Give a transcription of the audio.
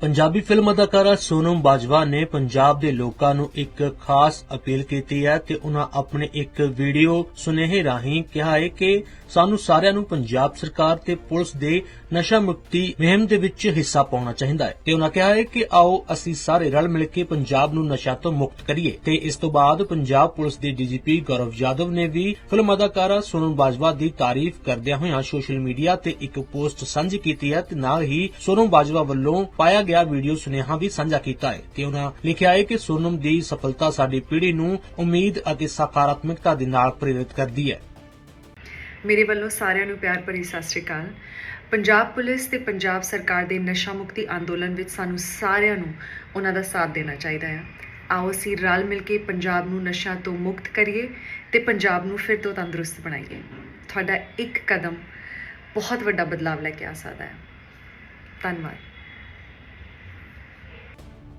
Punjabi film ਅਦਾਕਾਰਾ ਸੋਨਮ ਬਾਜਵਾ ਨੇ ਪੰਜਾਬ ਦੇ ਲੋਕਾਂ ਨੂੰ ਇੱਕ ਖਾਸ ਅਪੀਲ ਕੀਤੀ ਹੈ ਤੇ ਉਹਨਾਂ ਆਪਣੇ ਇੱਕ ਵੀਡੀਓ ਸੁਨੇਹੇ ਰਾਹੀਂ ਕਿਹਾ ਹੈ ਕਿ ਸਾਨੂੰ ਸਾਰਿਆਂ ਨੂੰ ਪੰਜਾਬ ਸਰਕਾਰ ਤੇ ਪੁਲਿਸ ਦੇ ਨਸ਼ਾ ਮੁਕਤੀ ਮੁਹਿੰਮ ਦੇ ਵਿੱਚ ਹਿੱਸਾ ਪਾਉਣਾ ਚਾਹੀਦਾ ਹੈ। ਤੇ ਉਹਨਾਂ ਕਿਹਾ ਹੈ ਕਿ ਆਓ ਅਸੀਂ ਸਾਰੇ ਰਲ ਮਿਲ ਕੇ ਪੰਜਾਬ ਨੂੰ ਨਸ਼ਾ ਤੋਂ ਮੁਕਤ ਕਰੀਏ। ਤੇ ਇਸ ਤੋਂ ਬਾਅਦ ਪੰਜਾਬ ਪੁਲਿਸ ਦੇ ਡੀਜੀਪੀ ਗੌਰਵ ਯਾਦਵ ਨੇ ਵੀ ਫਿਲਮ ਅਦਾਕਾਰਾ ਸੋਨਮ ਬਾਜਵਾ ਦੀ ਤਾਰੀਫ ਕਰਦਿਆਂ ਹੋਇਆਂ ਸੋਸ਼ਲ ਮੀਡੀਆ ਤੇ ਇੱਕ ਪੋਸਟ ਸਾਂਝੀ ਕੀਤੀ ਹੈ ਤੇ ਨਾਲ ਹੀ ਸੋਨਮ ਬਾਜਵਾ ਵੱਲੋਂ ਪਾਇਆ ਗਿਆ ਵੀਡੀਓ ਸੁਨੇਹਾ ਵੀ ਸਾਂਝਾ ਕੀਤਾ ਹੈ ਤੇ ਉਹਨਾਂ ਲਿਖਿਆ ਹੈ ਕਿ ਸੋਨਮ ਦੀ ਸਫਲਤਾ ਸਾਡੀ ਪੀੜ੍ਹੀ ਨੂੰ ਉਮੀਦ ਅਤੇ ਸਕਾਰਾਤਮਕਤਾ ਦੇ ਨਾਲ ਪ੍ਰੇਰਿਤ ਕਰਦੀ ਹੈ। ਮੇਰੇ ਵੱਲੋਂ ਸਾਰਿਆਂ ਨੂੰ ਪਿਆਰ ਭਰੀ ਸਤਿ ਸ਼੍ਰੀ ਅਕਾਲ। ਪੰਜਾਬ ਪੁਲਿਸ ਤੇ ਪੰਜਾਬ ਸਰਕਾਰ ਦੇ ਨਸ਼ਾ ਮੁਕਤੀ ਅੰਦੋਲਨ ਵਿੱਚ ਸਾਨੂੰ ਸਾਰਿਆਂ ਨੂੰ ਉਹਨਾਂ ਦਾ ਸਾਥ ਦੇਣਾ ਚਾਹੀਦਾ ਹੈ। ਆਓ ਅਸੀਂ ਰਲ ਮਿਲ ਕੇ ਪੰਜਾਬ ਨੂੰ ਨਸ਼ਾ ਤੋਂ ਮੁਕਤ ਕਰੀਏ ਤੇ ਪੰਜਾਬ ਨੂੰ ਫਿਰ ਤੋਂ ਤੰਦਰੁਸਤ ਬਣਾਈਏ। ਤੁਹਾਡਾ ਇੱਕ ਕਦਮ ਬਹੁਤ ਵੱਡਾ ਬਦਲਾਵ ਲੈ ਕੇ ਆ ਸਕਦਾ ਹੈ। ਧੰਨਵਾਦ।